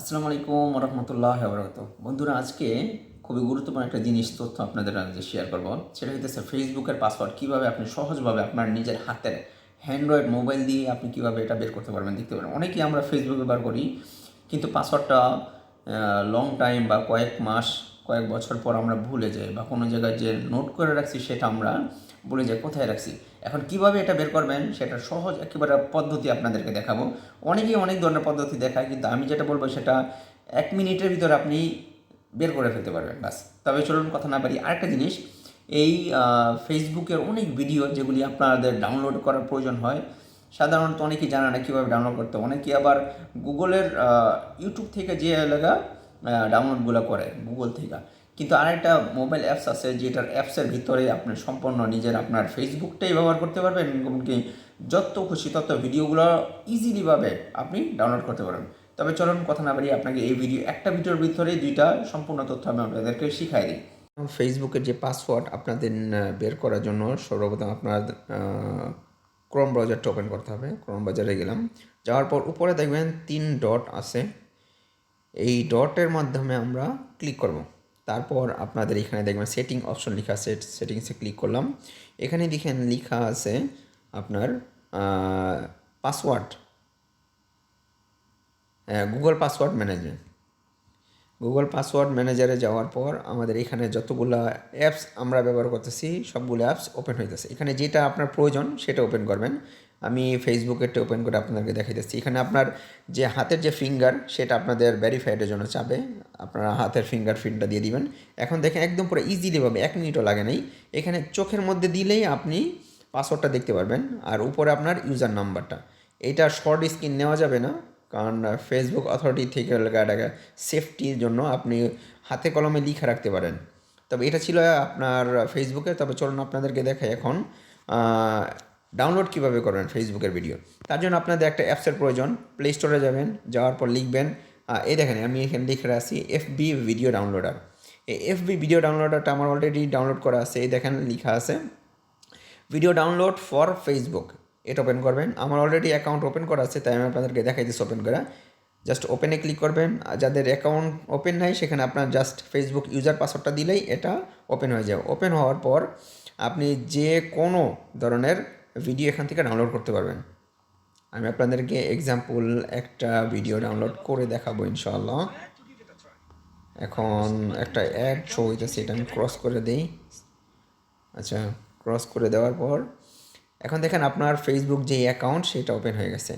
আসসালামু আলাইকুম রহমতুল্লাহ বরকত বন্ধুরা, আজকে খুবই গুরুত্বপূর্ণ একটা জিনিস, তথ্য আপনাদের মাঝে শেয়ার করব। সেটা হচ্ছে ফেসবুকের পাসওয়ার্ড কীভাবে আপনি সহজভাবে আপনার নিজের হাতের হ্যান্ড্রয়েড মোবাইল দিয়ে আপনি কীভাবে এটা বের করতে পারবেন, দেখতে পারেন অনেকেই আমরা ফেসবুক ব্যবহার করি, কিন্তু পাসওয়ার্ডটা লং টাইম বা কয়েক মাস কয়েক বছর পর আমরা ভুলে যাই বা কোনো জায়গায় যে নোট করে রাখছি সেটা আমরা ভুলে যাই, কোথায় রাখছি? এখন কীভাবে এটা বের করবেন সেটা সহজ একেবারে পদ্ধতি আপনাদেরকে দেখাবো। অনেকেই অনেক ধরনের পদ্ধতি দেখায়, কিন্তু আমি যেটা বলব সেটা এক মিনিটের ভিতরে আপনি বের করে ফেলতে পারবেন বাস তবে চলুন কথা না পারি আরেকটা জিনিস, এই ফেসবুকের অনেক ভিডিও যেগুলি আপনাদের ডাউনলোড করার প্রয়োজন হয়, সাধারণত অনেকেই জানে না কীভাবে ডাউনলোড করতে অনেকেই আবার গুগলের ইউটিউব থেকে যে এলাকা ডাউনলোডগুলো করে গুগল থেকে। কিন্তু আরেকটা মোবাইল অ্যাপস আছে যেটার অ্যাপসের ভিতরে আপনি সম্পূর্ণ নিজের আপনার ফেসবুকটাই ব্যবহার করতে পারবেন, এমনকি যত খুশি তত ভিডিওগুলো ইজিলিভাবে আপনি ডাউনলোড করতে পারবেন। তবে চলুন কথা না বাড়িয়ে আপনাকে এই ভিডিও একটা ভিডিওর ভিতরে দুইটা সম্পূর্ণ তথ্য আমি আপনাদেরকে শিখাই দিই। ফেসবুকের যে পাসওয়ার্ড আপনাদের বের করার জন্য সর্বপ্রথম আপনার ক্রোম ব্রাউজারটা ওপেন করতে হবে। ক্রোম ব্রাউজারে গেলাম। যাওয়ার পর উপরে দেখবেন তিন ডট আছে। এই ডটের মাধ্যমে আমরা ক্লিক করব। তারপর আপনাদের এখানে দেখবেন সেটিং অপশন লেখা আছে সেটিংসে ক্লিক করলাম। এখানে দেখেন লেখা আছে আপনার password Google password management Google password ম্যানেজারে যাওয়ার পর আমাদের এখানে যতগুলো অ্যাপস আমরা ব্যবহার করতেছি, সবগুলো অ্যাপস ওপেন হইতেছে। এখানে যেটা আপনার প্রয়োজন, সেটা ওপেন করবেন। আমি ফেসবুকেরটা ওপেন করে আপনাদেরকে দেখাইতেছি এখানে আপনার যে হাতের যে ফিঙ্গার সেটা আপনাদের ভেরিফাইডের জন্য চাবে আপনারা হাতের ফিঙ্গার প্রিন্টটা দিয়ে দিবেন। এখন দেখেন একদম পুরো ইজিলি ইজিলিভাবে এক মিনিটও লাগে নাই। এখানে চোখের মধ্যে দিলেই আপনি পাসওয়ার্ডটা দেখতে পারবেন। আর উপরে আপনার ইউজার নাম্বারটা এইটা শর্ট স্ক্রিন নেওয়া যাবে না, কারণ ফেসবুক অথরিটি থেকে এটাকে সেফটির জন্য আপনি হাতে কলমে লিখে রাখতে পারেন। তবে এটা ছিল আপনার ফেসবুকে তবে চলুন আপনাদেরকে দেখাই এখন। ডাউনলোড কীভাবে করবেন ফেসবুকের ভিডিও তার জন্য আপনাদের একটা অ্যাপসের প্রয়োজন। প্লে স্টোরে যাবেন, যাওয়ার পর লিখবেন এই দেখেন, আমি এখানে লিখে রাখছি এফ বি ভিডিও ডাউনলোডার এই এফ বি ভিডিও ডাউনলোডারটা আমার অলরেডি ডাউনলোড করা আছে। এই দেখেন, লেখা আছে ভিডিও ডাউনলোড ফর ফেসবুক এটা ওপেন করবেন। আমার অলরেডি অ্যাকাউন্ট ওপেন করা আছে, তাই আমি আপনাদেরকে দেখাই দিচ্ছি ওপেন করা। জাস্ট ওপেনে ক্লিক করবেন। যাদের অ্যাকাউন্ট ওপেন নাই, সেখানে আপনার জাস্ট ফেসবুক ইউজার পাসওয়ার্ডটা দিলেই এটা ওপেন হয়ে যাবে। ওপেন হওয়ার পর আপনি যে কোনো ধরনের ভিডিও এখান থেকে ডাউনলোড করতে পারবেন। আমি আপনাদেরকে এক্সাম্পল একটা ভিডিও ডাউনলোড করে দেখাবো ইনশাল্লাহ এখন একটা অ্যাড শো হইতেছে, এটা আমি ক্রস করে দিই। আচ্ছা ক্রস করে দেওয়ার পর, এখন দেখেন আপনার ফেসবুক যে অ্যাকাউন্ট সেটা ওপেন হয়ে গেছে।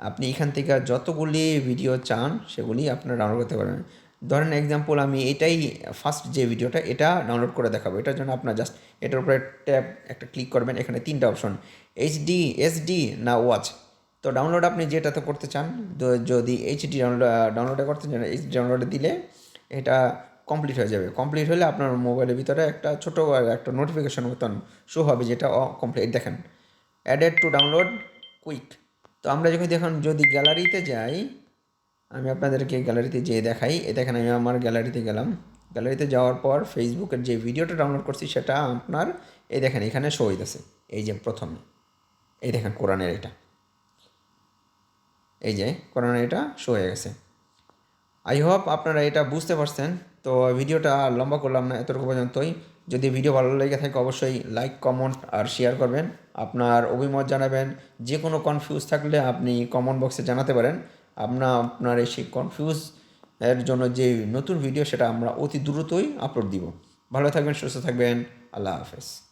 আপনি এখান থেকে যতগুলি ভিডিও চান, সেগুলি আপনারা ডাউনলোড করতে পারবেন। ধরেন এক্সাম্পল আমি এটাই ফার্স্ট যে ভিডিওটা এটা ডাউনলোড করে দেখাবো। এটার জন্য আপনার জাস্ট এটার উপরে ট্যাব একটা ক্লিক করবেন, এখানে তিনটা অপশন এইচডি এসডি না ওয়াচ তো ডাউনলোড আপনি যেটাতে করতে চান যদি এইচডি ডাউনলোড ডাউনলোডে করতে চান এইচডি ডাউনলোডে দিলে এটা কমপ্লিট হয়ে যাবে। কমপ্লিট হলে আপনার মোবাইলের ভিতরে একটা ছোটো একটা নোটিফিকেশন মতন শো হবে যেটা কমপ্লিট দেখেন অ্যাডেড টু ডাউনলোড কুইক তো আমরা যখন, দেখুন, যদি গ্যালারিতে যাই আমি আপনাদেরকে গ্যালারিতে যেয়ে দেখাই। এ দেখেন, আমি আমার গ্যালারিতে গেলাম। গ্যালারিতে যাওয়ার পর ফেসবুকের যে ভিডিওটা ডাউনলোড করছি, সেটা আপনার, এই দেখেন, এখানে শো হইতেছে। এই যে প্রথমে, এই দেখেন, কোরআনের এটা। এই যে, কোরআনের এটা শো হয়ে গেছে। আই হোপ আপনারা এটা বুঝতে পারছেন। তো ভিডিওটা লম্বা করলাম না, এতটুকু পর্যন্তই। যদি ভিডিও ভালো লেগে থাকে, অবশ্যই লাইক কমেন্ট আর শেয়ার করবেন। আপনার অভিমত জানাবেন। যে কোনো কনফিউজ থাকলে আপনি কমেন্ট বক্সে জানাতে পারেন। আমরা আপনার এই সেই কনফিউজ এর জন্য যে নতুন ভিডিও সেটা আমরা অতি দ্রুতই আপলোড দিব। ভালো থাকবেন, সুস্থ থাকবেন। আল্লাহ হাফেজ।